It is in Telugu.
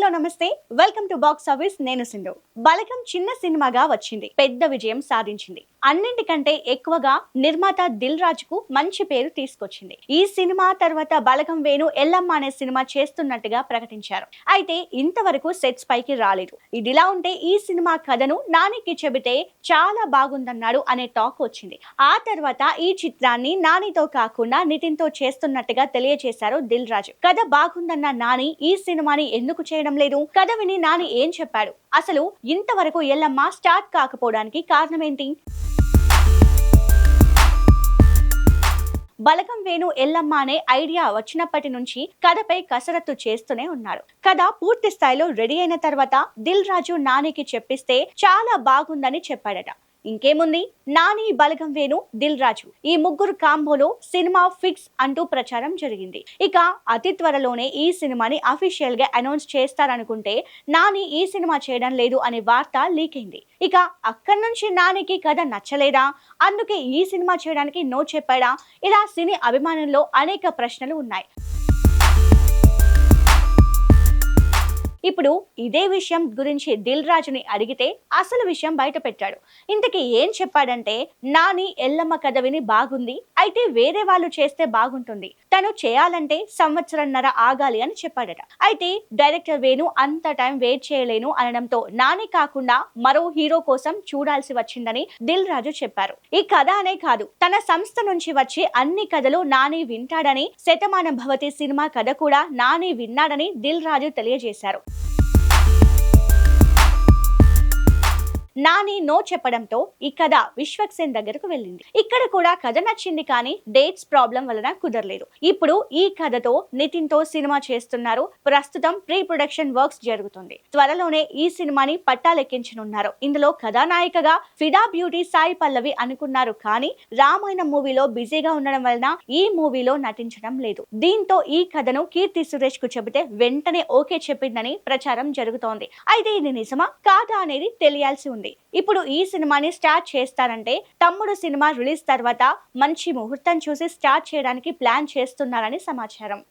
హలో నమస్తే. వెల్కమ్ టు బాక్స్ ఆఫీస్ నేను సింధు. బలగం చిన్న సినిమాగా వచ్చింది. పెద్ద విజయం సాధించింది. అన్నింటికంటే ఎక్కువగా నిర్మాత దిల్ రాజు కు మంచి పేరు తీసుకొచ్చింది. ఈ సినిమా తర్వాత బలగం వేణు ఎల్లమ్మ అనే సినిమా చేస్తున్నట్టుగా ప్రకటించారు. అయితే ఇంతవరకు సెట్స్ పైకి రాలేదు. ఇదిలా ఉంటే ఈ సినిమా కథను నానికి చెబితే చాలా బాగుందన్నాడు అనే టాక్ వచ్చింది. ఆ తర్వాత ఈ చిత్రాన్ని నానితో కాకుండా నితిన్తో చేస్తున్నట్టుగా తెలియజేశారు దిల్ రాజు. కథ బాగుందన్న నాని ఈ సినిమాని ఎందుకు చేయడం లేదు. కథ విని నాని ఏం చెప్పాడు? అసలు ఇంతవరకు ఎల్లమ్మ స్టార్ట్ కాకపోవడానికి కారణం ఏంటి బలగం వేణు ఎల్లమ్మ అనే ఐడియా వచ్చినప్పటి నుంచి కథపై కసరత్తు చేస్తూనే ఉన్నాడు కథ పూర్తి స్థాయిలో రెడీ అయిన తర్వాత దిల్ రాజు నానికి చెప్పిస్తే చాలా బాగుందని చెప్పాడట. ఇంకేముంది? నాని బలగం వేణు దిల్ రాజు. ఈ ముగ్గురు కాంబోలో సినిమా ఫిక్స్ అంటూ ప్రచారం జరిగింది. ఇక అతి త్వరలోనే ఈ సినిమాని అఫీషియల్గా అనౌన్స్ చేస్తారనుకుంటే నాని ఈ సినిమా చేయడం లేదు అనే వార్త లీక్ అయింది ఇక అక్కడి నుంచి నానికి కథ నచ్చలేదా? అందుకే ఈ సినిమా చేయడానికి నో చెప్పాడా? ఇలా సినీ అభిమానుల్లో అనేక ప్రశ్నలు ఉన్నాయి. ఇప్పుడు ఇదే విషయం గురించి దిల్ రాజుని అడిగితే అసలు విషయం బయట పెట్టాడు ఇంతకీ ఏం చెప్పాడంటే నాని ఎల్లమ్మ కథ విని బాగుంది అయితే వేరే వాళ్ళు చేస్తే బాగుంటుంది. తను చేయాలంటే సంవత్సరంన్నర ఆగాలి అని చెప్పాడట. అయితే డైరెక్టర్ వేణు అంత టైం వెయిట్ చేయలేను అనడంతో నాని కాకుండా మరో హీరో కోసం చూడాల్సి వచ్చిందని దిల్ రాజు చెప్పారు. ఈ కథ అనే కాదు తన సంస్థ నుంచి వచ్చే అన్ని కథలు నాని వింటాడని శతమానం భవతి సినిమా కథ కూడా నాని విన్నాడని దిల్ రాజు తెలియజేశారు. నాని నో చెప్పడంతో ఈ కథ విశ్వక్సేన్ దగ్గరకు వెళ్ళింది. ఇక్కడ కూడా కథ నచ్చింది కానీ డేట్స్ ప్రాబ్లం వలన కుదరలేదు. ఇప్పుడు ఈ కథతో నితిన్తో సినిమా చేస్తున్నారు. ప్రస్తుతం ప్రీ ప్రొడక్షన్ వర్క్స్ జరుగుతుంది. త్వరలోనే ఈ సినిమాని పట్టాలెక్కించనున్నారు. ఇందులో కథానాయికగా ఫిదా బ్యూటీ సాయి పల్లవి అనుకున్నారు కానీ రామాయణ మూవీలో బిజీగా ఉండడం వలన ఈ మూవీలో నటించడం లేదు. దీంతో ఈ కథను కీర్తి సురేష్కు చెబితే వెంటనే ఓకే చెప్పిందని ప్రచారం జరుగుతోంది. అయితే ఇది నిజమా? కాదా అనేది తెలియాల్సి ఉంది. ఉంది. ఇప్పుడు ఈ సినిమాని స్టార్ట్ చేస్తారంటే తమ్ముడు సినిమా రిలీజ్ తర్వాత మంచి ముహూర్తం చూసి స్టార్ట్ చేయడానికి ప్లాన్ చేస్తున్నారని సమాచారం.